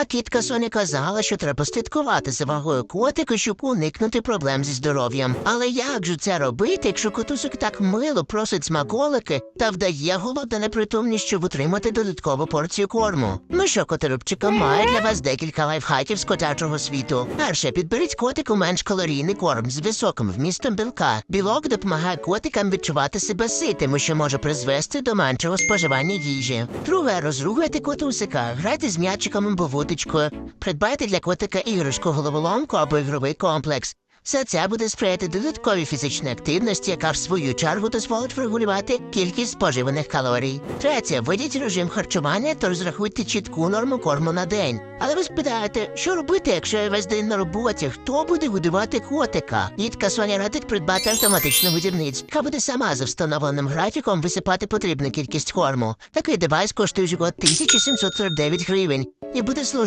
А тітка Соня казала, що треба слідкувати за вагою котика, щоб уникнути проблем зі здоров'ям. Але як же це робити, якщо котусик так мило просить смаколики та вдає голодна непритомність, щоб отримати додаткову порцію корму? Ну що, котерубчика, має для вас декілька лайфхаків з котячого світу. Перше, підберіть котику менш калорійний корм з високим вмістом білка. Білок допомагає котикам відчувати себе ситими, що може призвести до меншого споживання їжі. Друге, розругуйте котусика, грайте з м'ячиком або вудочкою, придбайте для котика іграшку головоломку або ігровий комплекс. Все це буде сприяти додатковій фізичній активності, яка в свою чергу дозволить врегулювати кількість споживаних калорій. Третє, введіть режим харчування та розрахуйте чітку норму корму на день. Але ви спитаєте, що робити, якщо я весь день на роботі? Хто буде годувати котика? Дітка Соня радить придбати автоматичну годівницю, яка буде сама за встановленим графіком висипати потрібну кількість корму. Такий девайс коштує всього 1749 гривень 也不得说